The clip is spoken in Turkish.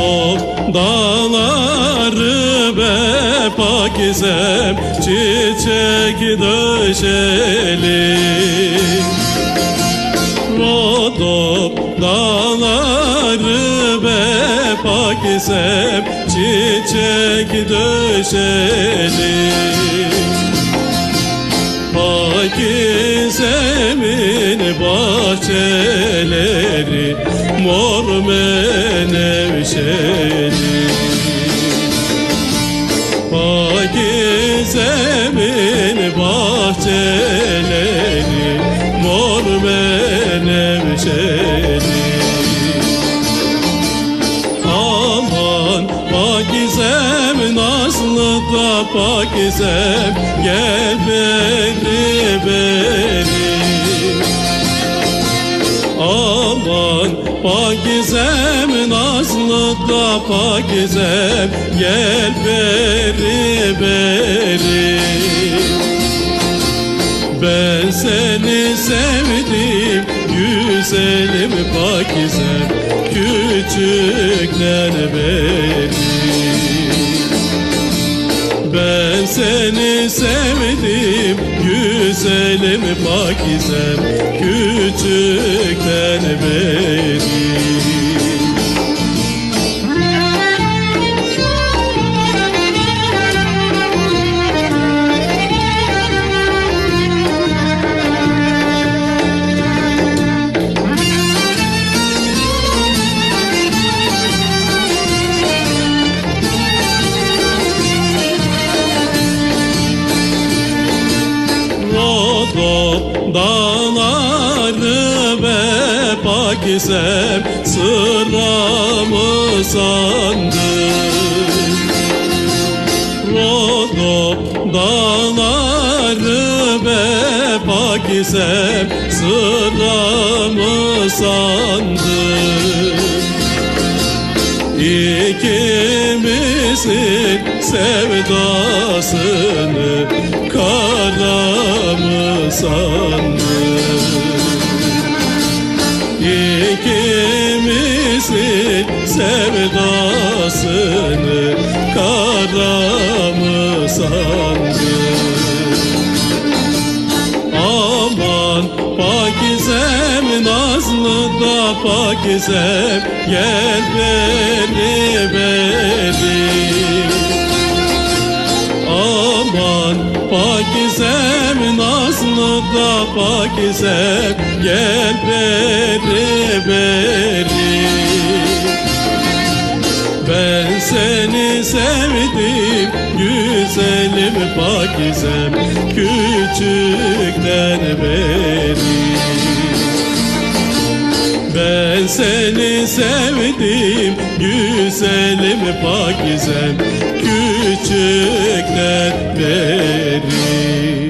Rodop dağları be pakizem çiçek döşeli. Rodop dağları be pakizem çiçek döşeli. Pakizemin bahçeleri mor menevşeli Pakizemin bahçeleri mor menevşeli Aman Pakizem Nazlı da Pakizem Gel beni Aman Pakizem Nazlı da Pakizem Gel beri beri. Ben seni sevdim güzelim pakizem küçükler beri Ben seni sevdim güzelim pakizem küçükler beri Pakizem sıramı sandın? Rodop dağları ve Pakizem sıramı sandın? İkimizin sevdasını sevdasını kara mı sandın? Aman Pakizem Nazlı da Pakizem Gel beni beni Aman Pakizem Nazlı da Pakizem Gel beri beri sevdim güzelim Pakizem Küçükten beri ben seni sevdim güzelim Pakizem küçükten beri